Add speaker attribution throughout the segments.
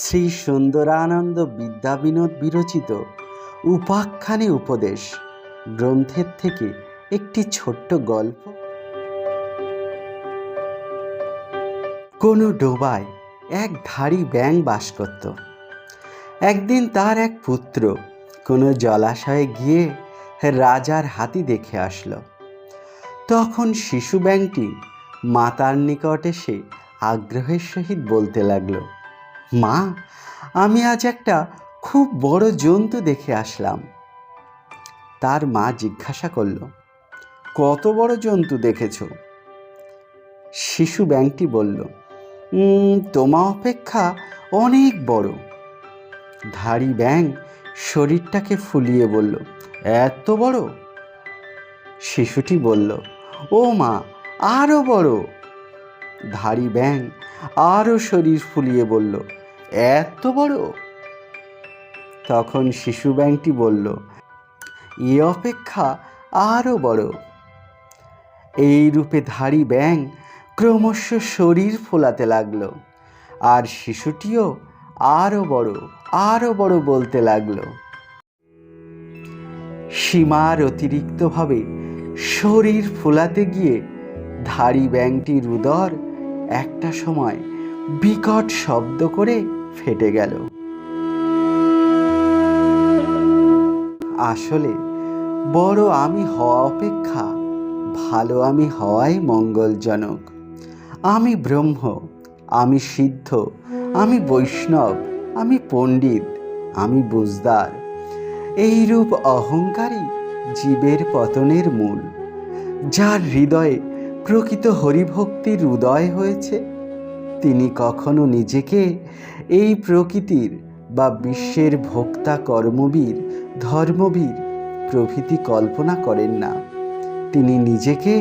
Speaker 1: শ্রী সুন্দরানন্দ বিদ্যাবিনোদ বিরচিত উপাখ্যানে উপদেশ, গ্রন্থের থেকে একটি ছোট্ট গল্প। কোনো ডোবায় এক ধাড়ি ব্যাং বাস করত। একদিন তার এক পুত্র কোনো জলাশয়ে গিয়ে রাজার হাতি দেখে আসলো। তখন শিশু ব্যাংটি মাতার নিকট এসে আগ্রহের সহিত বলতে লাগল মা আমি আজ একটা খুব বড় জন্তু দেখে আসলাম। তার মা জিজ্ঞাসা করল কত বড় জন্তু দেখেছ? শিশু ব্যাংকটি বলল "উম, তোমা অপেক্ষা অনেক বড়। ধাড়ি ব্যাং শরীরটাকে ফুলিয়ে বলল এত বড়? শিশুটি বলল ও মা আরও বড়। ধাড়ি ব্যাং আরও শরীর ফুলিয়ে বলল এত বড়? তখন শিশু ব্যাংকটি বলল, এ অপেক্ষা আরও বড়। এই রূপে ধাড়ি ব্যাং ক্রমশ শরীর ফোলাতে লাগল, আর শিশুটিও আরও বড় আরও বড় বলতে লাগল। সীমার অতিরিক্তভাবে শরীর ফোলাতে গিয়ে ধাড়ি ব্যাংটির উদর একটা সময় বিকট শব্দ করে ফেটে গেল। আসলে বড় আমি হওয়া অপেক্ষা ভালো আমি হওয়াই মঙ্গলজনক। আমি ব্রহ্ম, আমি সিদ্ধ, আমি বৈষ্ণব, আমি পণ্ডিত, আমি বুজদার এইরূপ অহংকারই জীবের পতনের মূল, যার হৃদয়ে প্রকৃত হরিভক্তির উদয় হয়েছে। তিনি কখনো নিজেকে এই প্রকৃতির বা বিশ্বের ভোক্তা কর্মবীর, ধর্মবীর প্রভৃতি কল্পনা করেন না। তিনি নিজেকে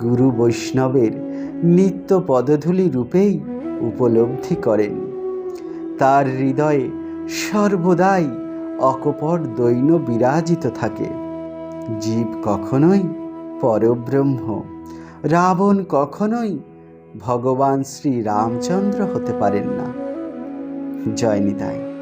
Speaker 1: গুরু বৈষ্ণবের নিত্য পদধূলি রূপেই উপলব্ধি করেন। তার হৃদয়ে সর্বদাই অকপট দৈন্য বিরাজিত থাকে। জীব কখনোই পরব্রহ্ম, রাবণ কখনোই ভগবান শ্রী রামচন্দ্র হতে পারেন না। জয় নিতাই।